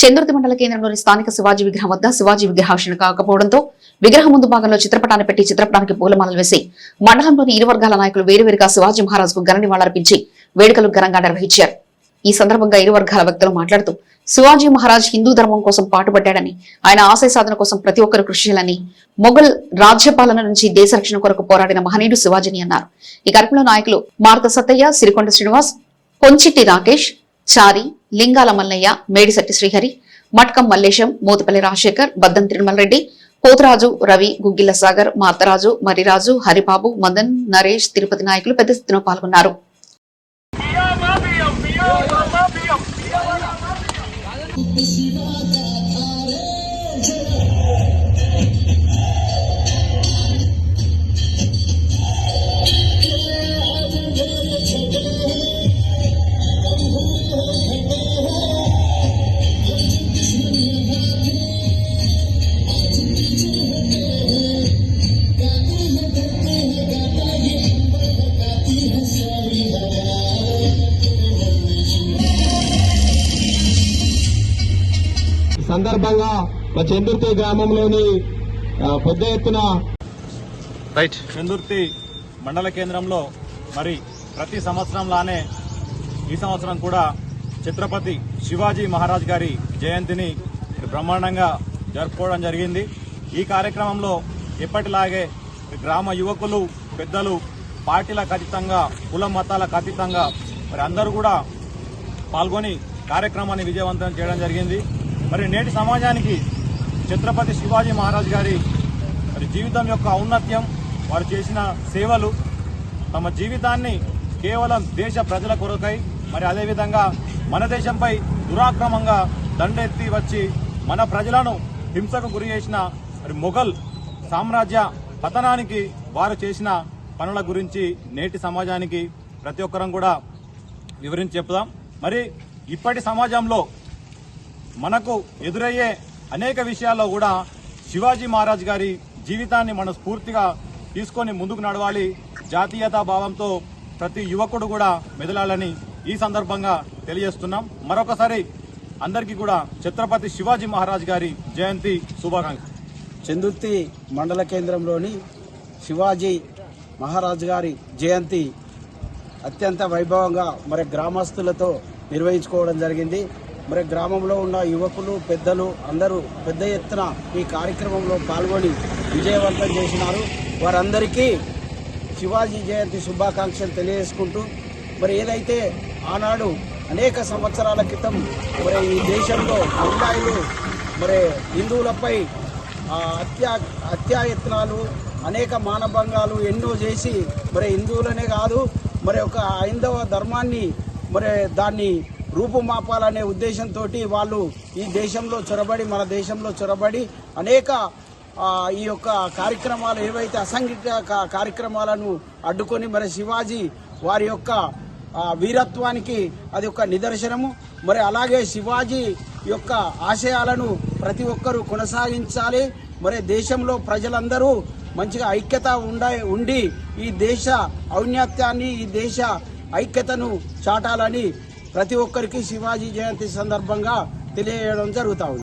చంద్రుతి మండల కేంద్రంలోని స్థానిక శివాజీ విగ్రహం వద్ద శివాజీ విగ్రహావిష్కరణ కాకపోవడంతో విగ్రహం ముందు భాగంలో చిత్రపటాన్ని పెట్టి చిత్రపటానికి పూలమాలలు వేసి మండలంలోని ఇరు వర్గాల నాయకులు వేరువేరుగా శివాజీ మహారాజుకు ఘన నివాళులర్పించి వేడుకలు ఘనంగా నిర్వహించారు. ఈ సందర్భంగా ఇరు వర్గాల వ్యక్తులు మాట్లాడుతూ శివాజీ మహారాజ్ హిందూ ధర్మం కోసం పాటుపడ్డాడని ఆయన ఆశయ సాధన కోసం ప్రతి ఒక్కరు కృషి చేయాలని మొఘల్ రాజ్యపాలన నుంచి దేశ రక్షణ కొరకు పోరాడిన మహనీయుడు శివాజీని అన్నారు. ఈ కార్యక్రమంలో నాయకులు మారత సత్తయ్య సిరికొండ శ్రీనివాస్ పొంచిట్టి రాకేష్ చారి లింగాల మల్లయ్య మేడిశెట్టి శ్రీహరి మట్కం మల్లేశం మూతపల్లి రాజశేఖర్ బద్దం తిరుమల రెడ్డి పోతురాజు రవి గుగ్గిల్ల సాగర్ మాతరాజు మరిరాజు హరిబాబు మదన్ నరేష్ తిరుపతి నాయకులు పెద్ద ఎత్తున పాల్గొన్నారు సందర్భంగా మా చందుర్తి గ్రామంలోని పెద్ద ఎత్తున రైట్ చందుర్తి మండల కేంద్రంలో మరి ప్రతి సంవత్సరంలానే ఈ సంవత్సరం కూడా ఛత్రపతి శివాజీ మహారాజ్ గారి జయంతిని బ్రహ్మాండంగా జరుపుకోవడం జరిగింది. ఈ కార్యక్రమంలో ఎప్పటిలాగే గ్రామ యువకులు పెద్దలు పార్టీలకు అతీతంగా కుల మతాలకు అతీతంగా మరి అందరూ కూడా పాల్గొని కార్యక్రమాన్ని విజయవంతం చేయడం జరిగింది. మరి నేటి సమాజానికి ఛత్రపతి శివాజీ మహారాజ్ గారి మరి జీవితం యొక్క ఔన్నత్యం వారు చేసిన సేవలు తమ జీవితాన్ని కేవలం దేశ ప్రజల కొరకై మరి అదేవిధంగా మన దేశంపై దురాక్రమంగా దండెత్తి వచ్చి మన ప్రజలను హింసకు గురి చేసిన మరి మొఘల్ సామ్రాజ్య పతనానికి వారు చేసిన పనుల గురించి నేటి సమాజానికి ప్రతి ఒక్కరం కూడా వివరించి చెప్దాం. మరి ఇప్పటి సమాజంలో మనకు ఎదురయ్యే అనేక విషయాల్లో కూడా శివాజీ మహారాజ్ గారి జీవితాన్ని మనం స్ఫూర్తిగా తీసుకొని ముందుకు నడవాలి. జాతీయతా భావంతో ప్రతి యువకుడు కూడా మెదలాలని ఈ సందర్భంగా తెలియజేస్తున్నాం. మరొకసారి అందరికీ కూడా ఛత్రపతి శివాజీ మహారాజ్ గారి జయంతి శుభాకాంక్ష చందుర్తి మండల కేంద్రంలోని శివాజీ మహారాజు గారి జయంతి అత్యంత వైభవంగా మరి గ్రామస్తులతో నిర్వహించుకోవడం జరిగింది. మరి గ్రామంలో ఉన్న యువకులు పెద్దలు అందరూ పెద్ద ఎత్తున ఈ కార్యక్రమంలో పాల్గొని విజయవంతం చేసినారు. వారందరికీ శివాజీ జయంతి శుభాకాంక్షలు తెలియజేసుకుంటూ మరి ఏదైతే ఆనాడు అనేక సంవత్సరాల క్రితం మరి ఈ దేశంలో అమ్మాయిలు మరి హిందువులపై ఆ, అత్యాయత్నాలు అనేక మానభంగాలు ఎన్నో చేసి మరి హిందువులనే కాదు మరి ఒక హైందవ ధర్మాన్ని మరి దాన్ని రూపుమాపాలనే ఉద్దేశంతో వాళ్ళు ఈ దేశంలో చొరబడి మన దేశంలో చొరబడి అనేక ఈ యొక్క కార్యక్రమాలు ఏవైతే అసంఘిక కార్యక్రమాలను అడ్డుకొని మరి శివాజీ వారి యొక్క వీరత్వానికి అది ఒక నిదర్శనము. మరి అలాగే శివాజీ యొక్క ఆశయాలను ప్రతి ఒక్కరూ కొనసాగించాలి. మరి దేశంలో ప్రజలందరూ మంచిగా ఐక్యత ఉండ ఉండి ఈ దేశ ఔన్నత్యాన్ని ఈ దేశ ఐక్యతను చాటాలని ప్రతి ఒక్కరికి శివాజీ జయంతి సందర్భంగా తెలియజేయడం జరుగుతూ ఉంది.